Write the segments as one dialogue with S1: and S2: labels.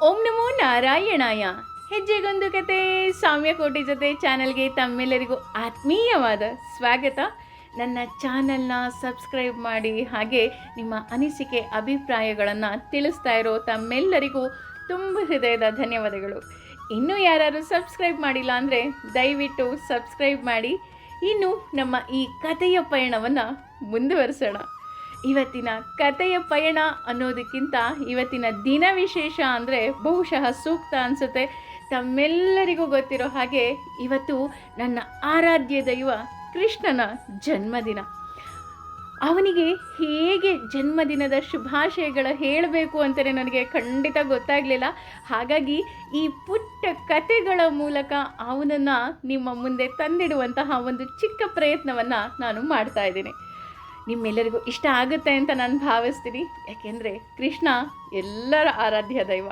S1: ಓಂ ನಮೋ ನಾರಾಯಣಾಯ. ಹೆಜ್ಜೆಗೊಂದು ಕತೆ, ಸಾಮ್ಯಕೋಟಿ ಜೊತೆ ಚಾನಲ್ಗೆ ತಮ್ಮೆಲ್ಲರಿಗೂ ಆತ್ಮೀಯವಾದ ಸ್ವಾಗತ. ನನ್ನ ಚಾನಲ್ನ ಸಬ್ಸ್ಕ್ರೈಬ್ ಮಾಡಿ, ಹಾಗೆ ನಿಮ್ಮ ಅನಿಸಿಕೆ, ಅಭಿಪ್ರಾಯಗಳನ್ನು ತಿಳಿಸ್ತಾ ಇರೋ ತಮ್ಮೆಲ್ಲರಿಗೂ ತುಂಬ ಹೃದಯದ ಧನ್ಯವಾದಗಳು. ಇನ್ನೂ ಯಾರು ಸಬ್ಸ್ಕ್ರೈಬ್ ಮಾಡಿಲ್ಲ ಅಂದರೆ ದಯವಿಟ್ಟು ಸಬ್ಸ್ಕ್ರೈಬ್ ಮಾಡಿ. ಇನ್ನು ನಮ್ಮ ಈ ಕಥೆಯ ಪಯಣವನ್ನು ಮುಂದುವರಿಸೋಣ. ಇವತ್ತಿನ ಕತೆಯ ಪಯಣ ಅನ್ನೋದಕ್ಕಿಂತ ಇವತ್ತಿನ ದಿನ ವಿಶೇಷ ಅಂದರೆ ಬಹುಶಃ ಸೂಕ್ತ ಅನಿಸುತ್ತೆ. ತಮ್ಮೆಲ್ಲರಿಗೂ ಗೊತ್ತಿರೋ ಹಾಗೆ ಇವತ್ತು ನನ್ನ ಆರಾಧ್ಯ ದೈವ ಕೃಷ್ಣನ ಜನ್ಮದಿನ. ಅವನಿಗೆ ಹೇಗೆ ಜನ್ಮದಿನದ ಶುಭಾಶಯಗಳು ಹೇಳಬೇಕು ಅಂತಲೇ ನನಗೆ ಖಂಡಿತ ಗೊತ್ತಾಗಲಿಲ್ಲ. ಹಾಗಾಗಿ ಈ ಪುಟ್ಟ ಕತೆಗಳ ಮೂಲಕ ಅವನನ್ನು ನಿಮ್ಮ ಮುಂದೆ ತಂದಿಡುವಂತಹ ಒಂದು ಚಿಕ್ಕ ಪ್ರಯತ್ನವನ್ನು ನಾನು ಮಾಡ್ತಾ ಇದ್ದೀನಿ. ನಿಮ್ಮೆಲ್ಲರಿಗೂ ಇಷ್ಟ ಆಗುತ್ತೆ ಅಂತ ನಾನು ಭಾವಿಸ್ತೀನಿ. ಯಾಕೆಂದರೆ ಕೃಷ್ಣ ಎಲ್ಲರ ಆರಾಧ್ಯ ದೈವ.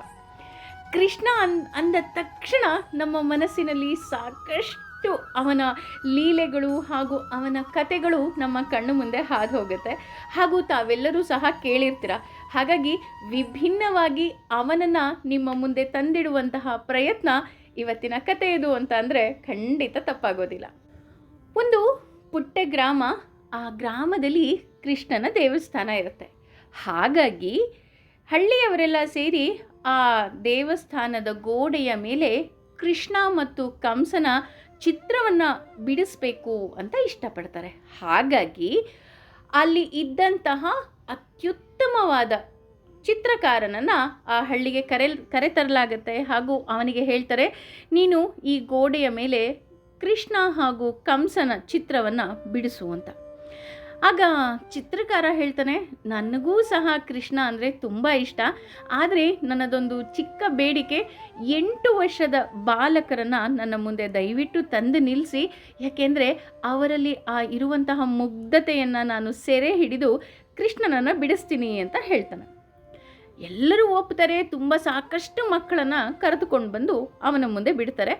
S1: ಕೃಷ್ಣ ಅನ್ ಅಂದ ತಕ್ಷಣ ನಮ್ಮ ಮನಸ್ಸಿನಲ್ಲಿ ಸಾಕಷ್ಟು ಅವನ ಲೀಲೆಗಳು ಹಾಗೂ ಅವನ ಕತೆಗಳು ನಮ್ಮ ಕಣ್ಣು ಮುಂದೆ ಹಾದು ಹೋಗುತ್ತೆ. ಹಾಗೂ ತಾವೆಲ್ಲರೂ ಸಹ ಕೇಳಿರ್ತೀರ. ಹಾಗಾಗಿ ವಿಭಿನ್ನವಾಗಿ ಅವನನ್ನು ನಿಮ್ಮ ಮುಂದೆ ತಂದಿಡುವಂತಹ ಪ್ರಯತ್ನ ಇವತ್ತಿನ ಕತೆ ಇದು ಅಂತ ಅಂದರೆ ಖಂಡಿತ ತಪ್ಪಾಗೋದಿಲ್ಲ. ಒಂದು ಪುಟ್ಟ ಗ್ರಾಮ ಆ ಗ್ರಾಮದಲ್ಲಿ ಕೃಷ್ಣನ ದೇವಸ್ಥಾನ ಇರುತ್ತೆ. ಹಾಗಾಗಿ ಹಳ್ಳಿಯವರೆಲ್ಲ ಸೇರಿ ಆ ದೇವಸ್ಥಾನದ ಗೋಡೆಯ ಮೇಲೆ ಕೃಷ್ಣ ಮತ್ತು ಕಂಸನ ಚಿತ್ರವನ್ನು ಬಿಡಿಸ್ಬೇಕು ಅಂತ ಇಷ್ಟಪಡ್ತಾರೆ. ಹಾಗಾಗಿ ಅಲ್ಲಿ ಇದ್ದಂತಹ ಅತ್ಯುತ್ತಮವಾದ ಚಿತ್ರಕಾರನನ್ನು ಆ ಹಳ್ಳಿಗೆ ಕರೆ ಕರೆತರಲಾಗುತ್ತೆ ಹಾಗೂ ಅವನಿಗೆ ಹೇಳ್ತಾರೆ, ನೀನು ಈ ಗೋಡೆಯ ಮೇಲೆ ಕೃಷ್ಣ ಹಾಗೂ ಕಂಸನ ಚಿತ್ರವನ್ನು ಬಿಡಿಸು ಅಂತ. ಆಗ ಚಿತ್ರಕಾರ ಹೇಳ್ತಾನೆ, ನನಗೂ ಸಹ ಕೃಷ್ಣ ಅಂದರೆ ತುಂಬ ಇಷ್ಟ. ಆದರೆ ನನ್ನದೊಂದು ಚಿಕ್ಕ ಬೇಡಿಕೆ, ಎಂಟು ವರ್ಷದ ಬಾಲಕರನ್ನು ನನ್ನ ಮುಂದೆ ದಯವಿಟ್ಟು ತಂದು ನಿಲ್ಲಿಸಿ ಯಾಕೆಂದರೆ ಅವರಲ್ಲಿ ಆ ಇರುವಂತಹ ಮುಗ್ಧತೆಯನ್ನು ನಾನು ಸೆರೆ ಹಿಡಿದು ಕೃಷ್ಣನನ್ನು ಬಿಡಿಸ್ತೀನಿ ಅಂತ ಹೇಳ್ತಾನೆ. ಎಲ್ಲರೂ ಒಪ್ತಾರೆ, ತುಂಬ ಸಾಕಷ್ಟು ಮಕ್ಕಳನ್ನು ಕರೆದುಕೊಂಡು ಬಂದು ಅವನ ಮುಂದೆ ಬಿಡ್ತಾರೆ.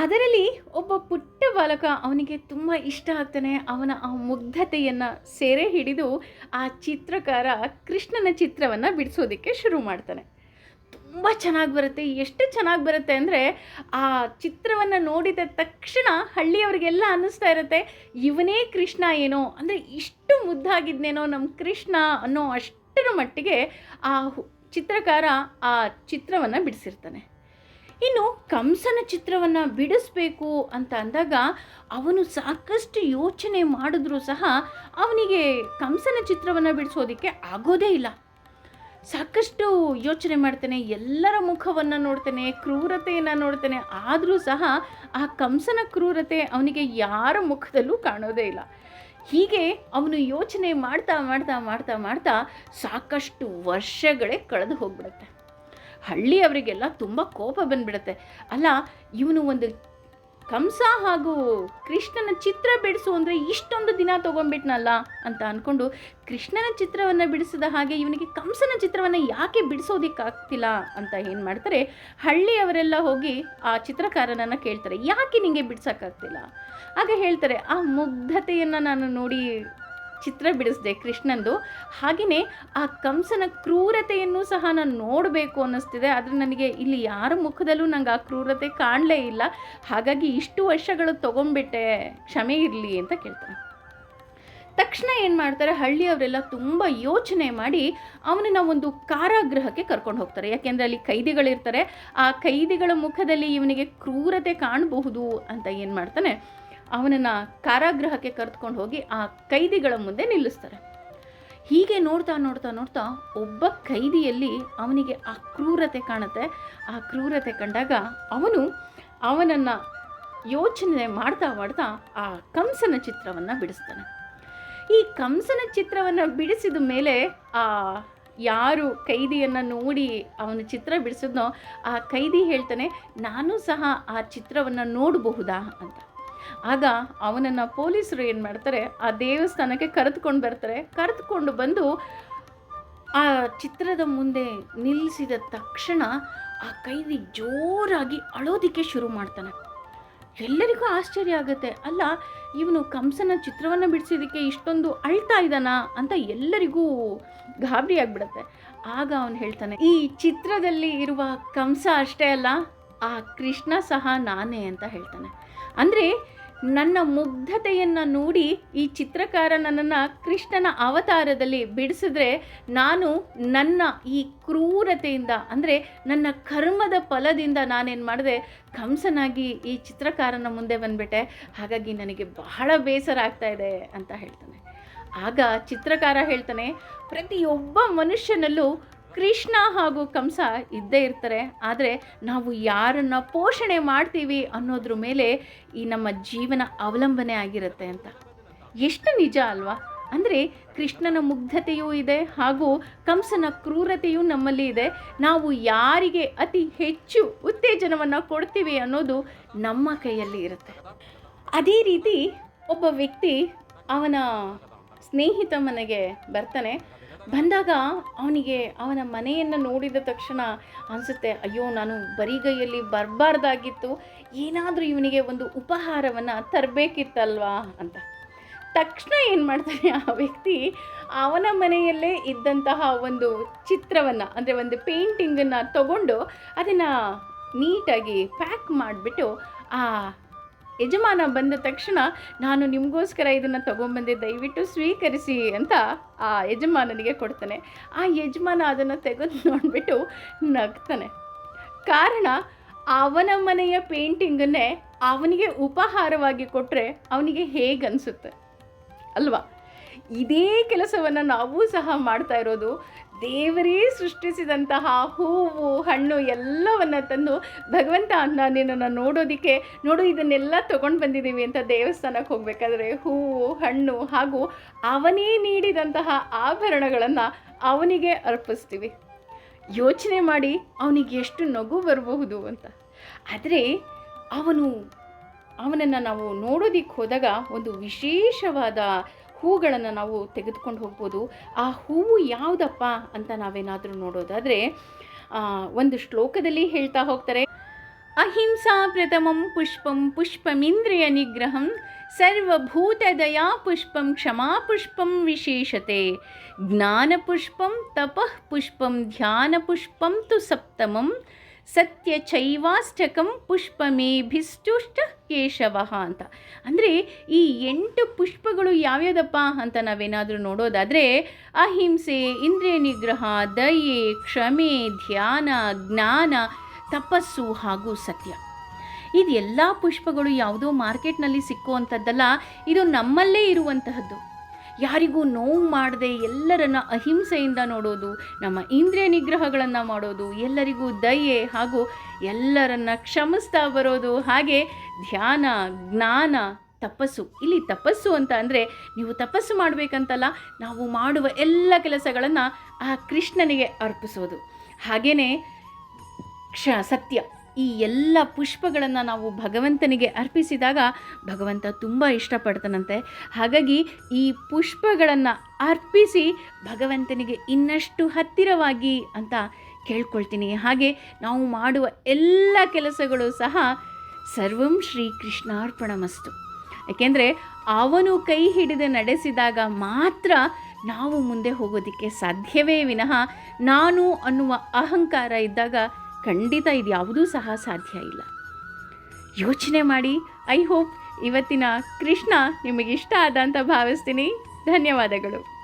S1: ಅದರಲ್ಲಿ ಒಬ್ಬ ಪುಟ್ಟ ಬಾಲಕ ಅವನಿಗೆ ತುಂಬ ಇಷ್ಟ ಆಗ್ತಾನೆ. ಅವನ ಆ ಮುಗ್ಧತೆಯನ್ನು ಸೆರೆ ಹಿಡಿದು ಆ ಚಿತ್ರಕಾರ ಕೃಷ್ಣನ ಚಿತ್ರವನ್ನು ಬಿಡಿಸೋದಕ್ಕೆ ಶುರು ಮಾಡ್ತಾನೆ. ತುಂಬ ಚೆನ್ನಾಗಿ ಬರುತ್ತೆ. ಎಷ್ಟು ಚೆನ್ನಾಗಿ ಬರುತ್ತೆ ಅಂದರೆ ಆ ಚಿತ್ರವನ್ನು ನೋಡಿದ ತಕ್ಷಣ ಹಳ್ಳಿಯವ್ರಿಗೆಲ್ಲ ಅನ್ನಿಸ್ತಾ ಇರುತ್ತೆ, ಇವನೇ ಕೃಷ್ಣ ಏನೋ? ಅಂದರೆ ಇಷ್ಟು ಮುದ್ದಾಗಿದ್ನೇನೋ ನಮ್ಮ ಕೃಷ್ಣ ಅನ್ನೋ ಅಷ್ಟರ ಮಟ್ಟಿಗೆ ಆ ಚಿತ್ರಕಾರ ಆ ಚಿತ್ರವನ್ನು ಬಿಡಿಸಿರ್ತಾನೆ. ಇನ್ನು ಕಂಸನ ಚಿತ್ರವನ್ನು ಬಿಡಿಸ್ಬೇಕು ಅಂತ ಅಂದಾಗ ಅವನು ಸಾಕಷ್ಟು ಯೋಚನೆ ಮಾಡಿದ್ರೂ ಸಹ ಅವನಿಗೆ ಕಂಸನ ಚಿತ್ರವನ್ನು ಬಿಡಿಸೋದಕ್ಕೆ ಆಗೋದೇ ಇಲ್ಲ. ಸಾಕಷ್ಟು ಯೋಚನೆ ಮಾಡ್ತಾನೆ, ಎಲ್ಲರ ಮುಖವನ್ನು ನೋಡ್ತಾನೆ, ಕ್ರೂರತೆಯನ್ನು ನೋಡ್ತಾನೆ, ಆದರೂ ಸಹ ಆ ಕಂಸನ ಕ್ರೂರತೆ ಅವನಿಗೆ ಯಾರ ಮುಖದಲ್ಲೂ ಕಾಣೋದೇ ಇಲ್ಲ. ಹೀಗೆ ಅವನು ಯೋಚನೆ ಮಾಡ್ತಾ ಮಾಡ್ತಾ ಮಾಡ್ತಾ ಮಾಡ್ತಾ ಸಾಕಷ್ಟು ವರ್ಷಗಳೇ ಕಳೆದು ಹೋಗ್ಬಿಡುತ್ತೆ. ಹಳ್ಳಿಯವರಿಗೆಲ್ಲ ತುಂಬ ಕೋಪ ಬಂದ್ಬಿಡುತ್ತೆ. ಅಲ್ಲ, ಇವನು ಒಂದು ಕಂಸ ಹಾಗೂ ಕೃಷ್ಣನ ಚಿತ್ರ ಬಿಡಿಸು ಅಂದರೆ ಇಷ್ಟೊಂದು ದಿನ ತೊಗೊಂಡ್ಬಿಟ್ನಲ್ಲ ಅಂತ ಅಂದ್ಕೊಂಡು ಕೃಷ್ಣನ ಚಿತ್ರವನ್ನು ಬಿಡಿಸಿದ ಹಾಗೆ ಇವನಿಗೆ ಕಂಸನ ಚಿತ್ರವನ್ನು ಯಾಕೆ ಬಿಡಿಸೋದಕ್ಕಾಗ್ತಿಲ್ಲ ಅಂತ ಏನು ಮಾಡ್ತಾರೆ, ಹಳ್ಳಿಯವರೆಲ್ಲ ಹೋಗಿ ಆ ಚಿತ್ರಕಾರನನ್ನು ಕೇಳ್ತಾರೆ, ಯಾಕೆ ನಿಮಗೆ ಬಿಡ್ಸೋಕ್ಕಾಗ್ತಿಲ್ಲ? ಆಗ ಹೇಳ್ತಾರೆ, ಆ ಮುಗ್ಧತೆಯನ್ನು ನಾನು ನೋಡಿ ಚಿತ್ರ ಬಿಡಿಸಿದೆ ಕೃಷ್ಣಂದು. ಹಾಗೆಯೇ ಆ ಕಂಸನ ಕ್ರೂರತೆಯನ್ನು ಸಹ ನಾನು ನೋಡಬೇಕು ಅನ್ನಿಸ್ತಿದೆ. ಆದರೆ ನನಗೆ ಇಲ್ಲಿ ಯಾರ ಮುಖದಲ್ಲೂ ನಂಗೆ ಆ ಕ್ರೂರತೆ ಕಾಣಲೇ ಇಲ್ಲ. ಹಾಗಾಗಿ ಇಷ್ಟು ವರ್ಷಗಳು ತೊಗೊಂಡ್ಬಿಟ್ಟೆ ಕ್ಷಮೆ ಇರಲಿ ಅಂತ ಕೇಳ್ತಾನೆ ತಕ್ಷಣ ಏನು ಮಾಡ್ತಾರೆ, ಹಳ್ಳಿಯವರೆಲ್ಲ ತುಂಬ ಯೋಚನೆ ಮಾಡಿ ಅವನನ್ನ ಒಂದು ಕಾರಾಗೃಹಕ್ಕೆ ಕರ್ಕೊಂಡು ಹೋಗ್ತಾರೆ. ಯಾಕೆಂದರೆ ಅಲ್ಲಿ ಕೈದಿಗಳಿರ್ತಾರೆ. ಆ ಕೈದಿಗಳ ಮುಖದಲ್ಲಿ ಇವನಿಗೆ ಕ್ರೂರತೆ ಕಾಣಬಹುದು ಅಂತ ಏನು ಮಾಡ್ತಾನೆ ಅವನನ್ನು ಕಾರಾಗೃಹಕ್ಕೆ ಕರೆದುಕೊಂಡು ಹೋಗಿ ಆ ಕೈದಿಗಳ ಮುಂದೆ ನಿಲ್ಲಿಸ್ತಾರೆ. ಹೀಗೆ ನೋಡ್ತಾ ನೋಡ್ತಾ ನೋಡ್ತಾ ಒಬ್ಬ ಕೈದಿಯಲ್ಲಿ ಅವನಿಗೆ ಆ ಕ್ರೂರತೆ ಕಾಣುತ್ತೆ. ಆ ಕ್ರೂರತೆ ಕಂಡಾಗ ಅವನು ಅವನನ್ನು ಯೋಚನೆ ಮಾಡ್ತಾ ಮಾಡ್ತಾ ಆ ಕಂಸನ ಚಿತ್ರವನ್ನು ಬಿಡಿಸ್ತಾನೆ. ಈ ಕಂಸನ ಚಿತ್ರವನ್ನು ಬಿಡಿಸಿದ ಮೇಲೆ ಆ ಯಾರು ಕೈದಿಯನ್ನು ನೋಡಿ ಅವನ ಚಿತ್ರ ಬಿಡಿಸಿದ್ನೋ ಆ ಕೈದಿ ಹೇಳ್ತಾನೆ, ನಾನು ಸಹ ಆ ಚಿತ್ರವನ್ನು ನೋಡಬಹುದಾ? ಅಂತ. ಆಗ ಅವನನ್ನು ಪೊಲೀಸರು ಏನು ಮಾಡ್ತಾರೆ, ಆ ದೇವಸ್ಥಾನಕ್ಕೆ ಕರೆದುಕೊಂಡು ಬರ್ತಾರೆ. ಕರೆದುಕೊಂಡು ಬಂದು ಆ ಚಿತ್ರದ ಮುಂದೆ ನಿಲ್ಲಿಸಿದ ತಕ್ಷಣ ಆ ಕೈದಿ ಜೋರಾಗಿ ಅಳೋದಿಕ್ಕೆ ಶುರು ಮಾಡ್ತಾನೆ. ಎಲ್ಲರಿಗೂ ಆಶ್ಚರ್ಯ ಆಗುತ್ತೆ. ಅಲ್ಲ, ಇವನು ಕಂಸನ ಚಿತ್ರವನ್ನು ಬಿಡಿಸಿದಕ್ಕೆ ಇಷ್ಟೊಂದು ಅಳ್ತಾ ಇದ್ದಾನ ಅಂತ ಎಲ್ಲರಿಗೂ ಗಾಬರಿ ಆಗಿಬಿಡತ್ತೆ. ಆಗ ಅವನು ಹೇಳ್ತಾನೆ, ಈ ಚಿತ್ರದಲ್ಲಿ ಇರುವ ಕಂಸ ಅಷ್ಟೇ ಅಲ್ಲ, ಆ ಕೃಷ್ಣ ಸಹ ನಾನೇ ಅಂತ ಹೇಳ್ತಾನೆ. ಅಂದರೆ ನನ್ನ ಮುಗ್ಧತೆಯನ್ನು ನೋಡಿ ಈ ಚಿತ್ರಕಾರ ನನ್ನನ್ನು ಕೃಷ್ಣನ ಅವತಾರದಲ್ಲಿ ಬಿಡಿಸಿದ್ರೆ ನಾನು ನನ್ನ ಈ ಕ್ರೂರತೆಯಿಂದ, ಅಂದರೆ ನನ್ನ ಕರ್ಮದ ಫಲದಿಂದ ನಾನೇನು ಮಾಡಿದೆ, ಕಂಸನಾಗಿ ಈ ಚಿತ್ರಕಾರನ ಮುಂದೆ ಬಂದುಬಿಟ್ಟೆ. ಹಾಗಾಗಿ ನನಗೆ ಬಹಳ ಬೇಸರ ಆಗ್ತಾ ಇದೆ ಅಂತ ಹೇಳ್ತಾನೆ. ಆಗ ಚಿತ್ರಕಾರ ಹೇಳ್ತಾನೆ, ಪ್ರತಿಯೊಬ್ಬ ಮನುಷ್ಯನಲ್ಲೂ ಕೃಷ್ಣ ಹಾಗೂ ಕಂಸ ಇದ್ದೇ ಇರ್ತಾರೆ. ಆದರೆ ನಾವು ಯಾರನ್ನು ಪೋಷಣೆ ಮಾಡ್ತೀವಿ ಅನ್ನೋದ್ರ ಮೇಲೆ ಈ ನಮ್ಮ ಜೀವನ ಅವಲಂಬನೆ ಆಗಿರುತ್ತೆ ಅಂತ. ಎಷ್ಟು ನಿಜ ಅಲ್ವಾ? ಅಂದರೆ ಕೃಷ್ಣನ ಮುಗ್ಧತೆಯೂ ಇದೆ ಹಾಗೂ ಕಂಸನ ಕ್ರೂರತೆಯೂ ನಮ್ಮಲ್ಲಿ ಇದೆ. ನಾವು ಯಾರಿಗೆ ಅತಿ ಹೆಚ್ಚು ಉತ್ತೇಜನವನ್ನು ಕೊಡ್ತೀವಿ ಅನ್ನೋದು ನಮ್ಮ ಕೈಯಲ್ಲಿ ಇರುತ್ತೆ. ಅದೇ ರೀತಿ ಒಬ್ಬ ವ್ಯಕ್ತಿ ಅವನ ಸ್ನೇಹಿತ ಮನೆಗೆ ಬರ್ತಾನೆ. ಬಂದಾಗ ಅವನಿಗೆ ಅವನ ಮನೆಯನ್ನು ನೋಡಿದ ತಕ್ಷಣ ಅನಿಸುತ್ತೆ, ಅಯ್ಯೋ, ನಾನು ಬರಿಗೈಯಲ್ಲಿ ಬರಬಾರ್ದಾಗಿತ್ತು. ಏನಾದರೂ ಇವನಿಗೆ ಒಂದು ಉಪಹಾರವನ್ನು ತರಬೇಕಿತ್ತಲ್ವಾ? ಅಂತ. ತಕ್ಷಣ ಏನು ಮಾಡ್ತಾನೆ ಆ ವ್ಯಕ್ತಿ, ಅವನ ಮನೆಯಲ್ಲೇ ಇದ್ದಂತಹ ಒಂದು ಚಿತ್ರವನ್ನು, ಅಂದರೆ ಒಂದು ಪೇಂಟಿಂಗನ್ನು ತಗೊಂಡು ಅದನ್ನು ನೀಟಾಗಿ ಪ್ಯಾಕ್ ಮಾಡಿಬಿಟ್ಟು ಆ ಯಜಮಾನ ಬಂದ ತಕ್ಷಣ ನಾನು ನಿಮಗೋಸ್ಕರ ಇದನ್ನು ತೊಗೊಂಬಂದೆ, ದಯವಿಟ್ಟು ಸ್ವೀಕರಿಸಿ ಅಂತ ಆ ಯಜಮಾನನಿಗೆ ಕೊಡ್ತಾನೆ. ಆ ಯಜಮಾನ ಅದನ್ನು ತೆಗೆದು ನೋಡಿಬಿಟ್ಟು ನಗ್ತಾನೆ. ಕಾರಣ ಅವನ ಮನೆಯ ಪೇಂಟಿಂಗನ್ನೇ ಅವನಿಗೆ ಉಪಹಾರವಾಗಿ ಕೊಟ್ಟರೆ ಅವನಿಗೆ ಹೇಗನ್ಸುತ್ತೆ? ಅಲ್ವಾ? ಇದೇ ಕೆಲಸವನ್ನು ನಾವು ಸಹ ಮಾಡ್ತಾ ಇರೋದು. ದೇವರೇ ಸೃಷ್ಟಿಸಿದಂತಹ ಹೂವು, ಹಣ್ಣು ಎಲ್ಲವನ್ನು ತಂದು ಭಗವಂತ ಅನ್ನ ನಿನ್ನನ್ನು ನೋಡೋದಕ್ಕೆ ನೋಡು, ಇದನ್ನೆಲ್ಲ ತೊಗೊಂಡು ಬಂದಿದ್ದೀವಿ ಅಂತ ದೇವಸ್ಥಾನಕ್ಕೆ ಹೋಗಬೇಕಾದ್ರೆ ಹೂವು, ಹಣ್ಣು ಹಾಗೂ ಅವನೇ ನೀಡಿದಂತಹ ಆಭರಣಗಳನ್ನು ಅವನಿಗೆ ಅರ್ಪಿಸ್ತೀವಿ. ಯೋಚನೆ ಮಾಡಿ ಅವನಿಗೆ ಎಷ್ಟು ನಗು ಬರಬಹುದು ಅಂತ. ಆದರೆ ಅವನು, ಅವನನ್ನು ನಾವು ನೋಡೋದಿಕ್ಕೆ ಹೋದಾಗ ಒಂದು ವಿಶೇಷವಾದ ಹೂಗಳನ್ನು ನಾವು ತೆಗೆದುಕೊಂಡು ಹೋಗ್ಬೋದು. ಆ ಹೂವು ಯಾವುದಪ್ಪ ಅಂತ ನಾವೇನಾದರೂ ನೋಡೋದಾದರೆ ಒಂದು ಶ್ಲೋಕದಲ್ಲಿ ಹೇಳ್ತಾ ಹೋಗ್ತಾರೆ. ಅಹಿಂಸಾ ಪ್ರಥಮಂ ಪುಷ್ಪಂ ಪುಷ್ಪಮಿಂದ್ರಿಯ ನಿಗ್ರಹಂ ಸರ್ವಭೂತದಯಾ ಪುಷ್ಪಂ ಕ್ಷಮಾ ಪುಷ್ಪಂ ವಿಶೇಷತೆ. ಜ್ಞಾನಪುಷ್ಪಂ ತಪಃ ಪುಷ್ಪಂ ಧ್ಯಾನಪುಷ್ಪಂ ತು ಸಪ್ತಮಂ ಸತ್ಯ ಚೈವಾಷ್ಟಕಂ ಪುಷ್ಪಮೇಭಿಷ್ಟುಷ್ಟ ಕೇಶವ ಅಂತ. ಅಂದರೆ ಈ ಎಂಟು ಪುಷ್ಪಗಳು ಯಾವ್ಯಾವುದಪ್ಪ ಅಂತ ನಾವೇನಾದರೂ ನೋಡೋದಾದರೆ ಅಹಿಂಸೆ ಇಂದ್ರಿಯ ನಿಗ್ರಹ ದಯೆ, ಕ್ಷಮೆ, ಧ್ಯಾನ, ಜ್ಞಾನ, ತಪಸ್ಸು ಹಾಗೂ ಸತ್ಯ. ಇದೆಲ್ಲ ಪುಷ್ಪಗಳು ಯಾವುದೋ ಮಾರ್ಕೆಟ್ನಲ್ಲಿ ಸಿಕ್ಕುವಂಥದ್ದಲ್ಲ, ಇದು ನಮ್ಮಲ್ಲೇ ಇರುವಂತಹದ್ದು. ಯಾರಿಗೂ ನೋವು ಮಾಡದೆ ಎಲ್ಲರನ್ನ ಅಹಿಂಸೆಯಿಂದ ನೋಡೋದು, ನಮ್ಮ ಇಂದ್ರಿಯ ನಿಗ್ರಹಗಳನ್ನು ಮಾಡೋದು, ಎಲ್ಲರಿಗೂ ದಯೆ ಹಾಗೂ ಎಲ್ಲರನ್ನ ಕ್ಷಮಿಸ್ತಾ ಬರೋದು, ಹಾಗೆ ಧ್ಯಾನ, ಜ್ಞಾನ, ತಪಸ್ಸು. ಇಲ್ಲಿ ತಪಸ್ಸು ಅಂತ ಅಂದರೆ ನೀವು ತಪಸ್ಸು ಮಾಡಬೇಕಂತಲ್ಲ, ನಾವು ಮಾಡುವ ಎಲ್ಲ ಕೆಲಸಗಳನ್ನು ಆ ಕೃಷ್ಣನಿಗೆ ಅರ್ಪಿಸೋದು. ಹಾಗೆಯೇ ಕ್ಷ, ಸತ್ಯ. ಈ ಎಲ್ಲ ಪುಷ್ಪಗಳನ್ನು ನಾವು ಭಗವಂತನಿಗೆ ಅರ್ಪಿಸಿದಾಗ ಭಗವಂತ ತುಂಬ ಇಷ್ಟಪಡ್ತಾನಂತೆ. ಹಾಗಾಗಿ ಈ ಪುಷ್ಪಗಳನ್ನು ಅರ್ಪಿಸಿ ಭಗವಂತನಿಗೆ ಇನ್ನಷ್ಟು ಹತ್ತಿರವಾಗಿ ಅಂತ ಕೇಳ್ಕೊಳ್ತೀನಿ. ಹಾಗೆ ನಾವು ಮಾಡುವ ಎಲ್ಲ ಕೆಲಸಗಳು ಸಹ ಸರ್ವಂ ಶ್ರೀ ಕೃಷ್ಣಾರ್ಪಣಮಸ್ತು ಯಾಕೆಂದರೆ ಅವನು ಕೈ ಹಿಡಿದು ನಡೆಸಿದಾಗ ಮಾತ್ರ ನಾವು ಮುಂದೆ ಹೋಗೋದಕ್ಕೆ ಸಾಧ್ಯವೇ ವಿನಃ ನಾನು ಅನ್ನುವ ಅಹಂಕಾರ ಇದ್ದಾಗ ಖಂಡಿತ ಇದು ಯಾವುದೂ ಸಹ ಸಾಧ್ಯ ಇಲ್ಲ. ಯೋಚನೆ ಮಾಡಿ, ಐ ಹೋಪ್ ಇವತ್ತಿನ ಕೃಷ್ಣ ನಿಮಗಿಷ್ಟ ಆದ ಅಂತ ಭಾವಿಸ್ತೀನಿ. ಧನ್ಯವಾದಗಳು.